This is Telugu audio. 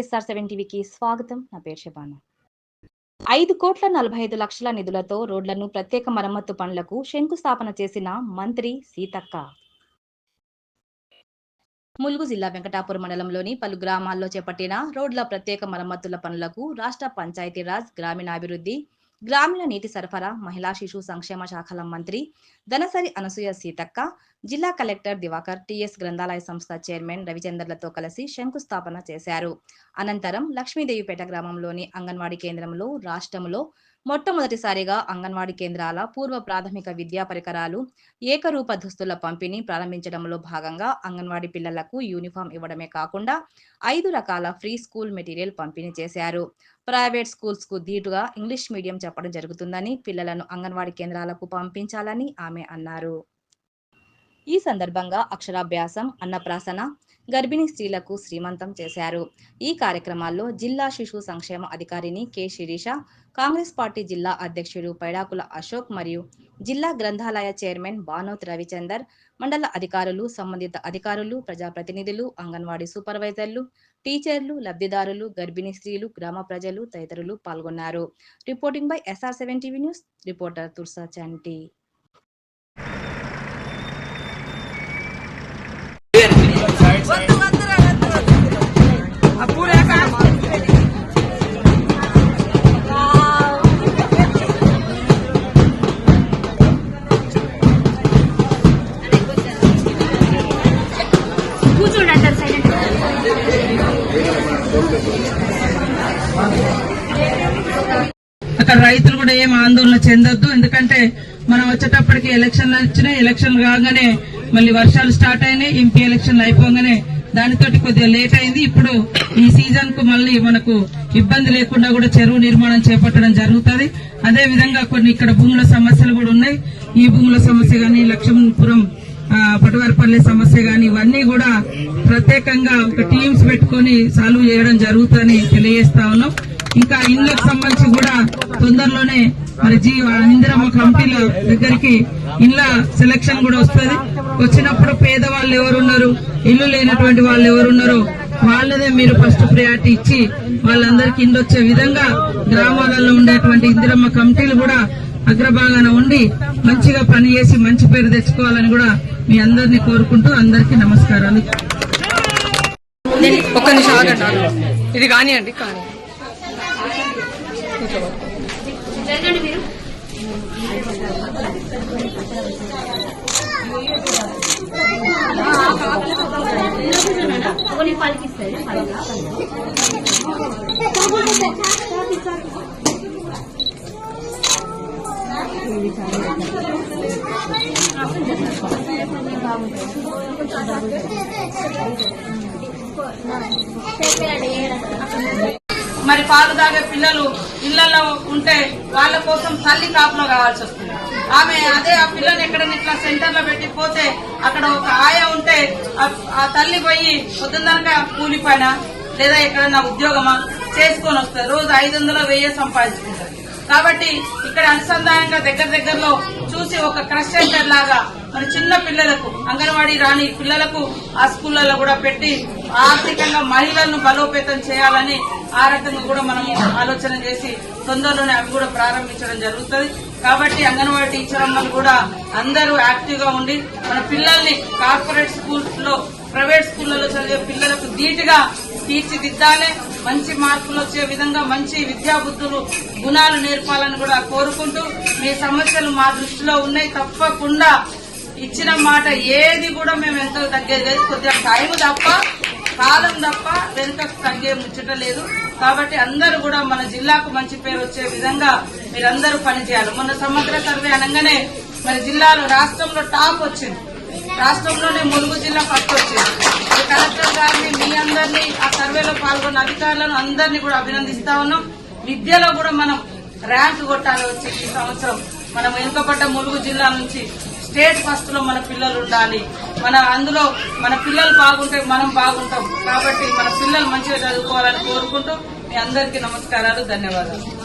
ఎస్ఆర్ సెవెన్ టీవీకి స్వాగతం. నా పేరు శబాను ఐదు కోట్ల నలభై ఐదు లక్షల నిధులతో రోడ్లను ప్రత్యేక మరమ్మత్తు పనులకు శంకుస్థాపన చేసిన మంత్రి సీతక్క. ములుగు జిల్లా వెంకటాపురం మండలంలోని పలు గ్రామాల్లో చేపట్టిన రోడ్ల ప్రత్యేక మరమ్మతుల పనులకు రాష్ట్ర పంచాయతీరాజ్ గ్రామీణాభివృద్ధి గ్రామీణ నీటి సరఫరా మహిళా శిశు సంక్షేమ శాఖల మంత్రి ధనసరి అనసూయ సీతక్క జిల్లా కలెక్టర్ దివాకర్ టిఎస్ గ్రంథాలయ సంస్థ చైర్మన్ రవిచంద్రలతో కలిసి శంకుస్థాపన చేశారు. అనంతరం లక్ష్మీదేవిపేట గ్రామంలోని అంగన్వాడీ కేంద్రంలో రాష్ట్రంలో మొట్టమొదటిసారిగా అంగన్వాడీ కేంద్రాల పూర్వ ప్రాథమిక విద్యా పరికరాలు ఏకరూప దుస్తుల పంపిణీ ప్రారంభించడంలో భాగంగా అంగన్వాడీ పిల్లలకు యూనిఫామ్ ఇవ్వడమే కాకుండా ఐదు రకాల ఫ్రీ స్కూల్ మెటీరియల్ పంపిణీ చేశారు. ప్రైవేట్ స్కూల్స్కు ధీటుగా ఇంగ్లీష్ మీడియం చెప్పడం జరుగుతుందని పిల్లలను అంగన్వాడీ కేంద్రాలకు పంపించాలని ఆమె అన్నారు. ఈ సందర్భంగా అక్షరాభ్యాసం అన్నప్రాసన గర్భిణీ స్త్రీలకు శ్రీమంతం చేశారు. ఈ కార్యక్రమాల్లో జిల్లా శిశు సంక్షేమ అధికారిని కె. శిరీష కాంగ్రెస్ పార్టీ జిల్లా అధ్యక్షుడు పైడాకుల అశోక్ మరియు జిల్లా గ్రంథాలయ చైర్మన్ బానోత్ రవిచందర్ మండల అధికారులు సంబంధిత అధికారులు ప్రజాప్రతినిధులు అంగన్వాడీ సూపర్వైజర్లు టీచర్లు లబ్ధిదారులు గర్భిణీ స్త్రీలు గ్రామ ప్రజలు తదితరులు పాల్గొన్నారు. Reporting by SR seven TV news reporter Tursa Chanti. అక్కడ రైతులు కూడా ఏం ఆందోళన చెందొద్దు. ఎందుకంటే మనం వచ్చేటప్పటికి ఎలక్షన్లు వచ్చినాయి ఎలక్షన్లు కాగానే మళ్ళీ వర్షాలు స్టార్ట్ అయినాయి ఎంపీ ఎలక్షన్లు అయిపోగానే దానితోటి కొద్దిగా లేట్ అయింది. ఇప్పుడు ఈ సీజన్కు మళ్ళీ మనకు ఇబ్బంది లేకుండా కూడా చెరువు నిర్మాణం చేపట్టడం జరుగుతుంది. అదే విధంగా కొన్ని ఇక్కడ భూముల సమస్యలు కూడా ఉన్నాయి. ఈ భూముల సమస్య కానీ లక్ష్మణపురం పటవారిపల్లి సమస్య గాని ఇవన్నీ కూడా ప్రత్యేకంగా ఒక టీమ్స్ పెట్టుకొని సాల్వ్ చేయడం జరుగుతుందని తెలియజేస్తా ఉన్నాం. ఇంకా ఇళ్ళకు సంబంధించి కూడా తొందరలోనే మరి జీ ఇందిరమ్మ కమిటీల దగ్గరికి ఇళ్ళ సెలక్షన్ కూడా వస్తుంది. వచ్చినప్పుడు పేదవాళ్ళు ఎవరున్నారు ఇల్లు లేనటువంటి వాళ్ళు ఎవరున్నారో వాళ్ళదే మీరు ఫస్ట్ ప్రయారిటీ ఇచ్చి వాళ్ళందరికీ ఇండొచ్చే విధంగా గ్రామాలలో ఉండేటువంటి ఇందిరమ్మ కమిటీలు కూడా అగ్రభాగాన ఉండి మంచిగా పనిచేసి మంచి పేరు తెచ్చుకోవాలని కూడా మీ అందరినీ కోరుకుంటూ అందరికీ నమస్కారాలు. ఒక్క నిమిషం ఆగండి. ఇది కానివ్వండి కానీ పలికిస్తారు మరి పాలు తాగే పిల్లలు ఇళ్ళలో ఉంటే వాళ్ళ కోసం తల్లి కాపులో కావాల్సి వస్తుంది. ఆమె అదే ఆ పిల్లని ఎక్కడైనా ఇట్లా సెంటర్లో పెట్టి పోతే అక్కడ ఒక ఆయ ఉంటే ఆ- తల్లి పోయి పొద్దున్నరగా కూలిపోయినా లేదా ఎక్కడన్నా ఉద్యోగమా చేసుకొని వస్తారు రోజు ఐదు వందల వెయ్యి సంపాదించుకుంటారు కాబట్టి ఇక్కడ అనుసంధానంగా దగ్గర దగ్గరలో చూసి ఒక క్రష్ సెంటర్ లాగా మరి చిన్న పిల్లలకు అంగన్వాడీ రాని పిల్లలకు ఆ స్కూళ్ళలో కూడా పెట్టి ఆర్థికంగా మహిళలను బలోపేతం చేయాలని ఆ రకంగా కూడా మనం ఆలోచన చేసి తొందరలోనే అవి కూడా ప్రారంభించడం జరుగుతుంది. కాబట్టి అంగన్వాడీ టీచర్ అమ్మలు కూడా అందరూ యాక్టివ్గా ఉండి మన పిల్లల్ని కార్పొరేట్ స్కూల్స్లో ప్రైవేట్ స్కూళ్ళలో చదివే పిల్లలకు ధీటుగా తీర్చిదిద్దాలి. మంచి మార్కులు వచ్చే విధంగా మంచి విద్యాబుద్ధులు గుణాలు నేర్పాలని కూడా కోరుకుంటూ మీ సమస్యలు మా దృష్టిలో ఉన్నాయి. తప్పకుండా ఇచ్చిన మాట ఏది కూడా మేము ఎంతో తగ్గేది లేదు. కొద్దిగా టైం తప్ప కాలం తప్ప వెనుకకు తగ్గే ముచ్చట లేదు. కాబట్టి అందరూ కూడా మన జిల్లాకు మంచి పేరు వచ్చే విధంగా మీరందరూ పనిచేయాలి. మొన్న సమగ్ర సర్వే అనగానే మన జిల్లాలో రాష్ట్రంలో టాప్ వచ్చింది. రాష్ట్రంలోనే ములుగు జిల్లా ఫస్ట్ వచ్చింది. కలెక్టర్ గారిని మీ అందరినీ ఆ సర్వేలో పాల్గొన్న అధికారులను అందరినీ కూడా అభినందిస్తా ఉన్నాం. విద్యలో కూడా మనం ర్యాంక్ కొట్టాలి వచ్చి ఈ సంవత్సరం. మనం వెనుకబడ్డ ములుగు జిల్లా నుంచి స్టేట్ ఫస్ట్లో మన పిల్లలు ఉండాలి. మన అందులో మన పిల్లలు బాగుంటే మనం బాగుంటాం. కాబట్టి మన పిల్లలు మంచిగా చదువుకోవాలని కోరుకుంటూ మీ అందరికీ నమస్కారాలు ధన్యవాదాలు.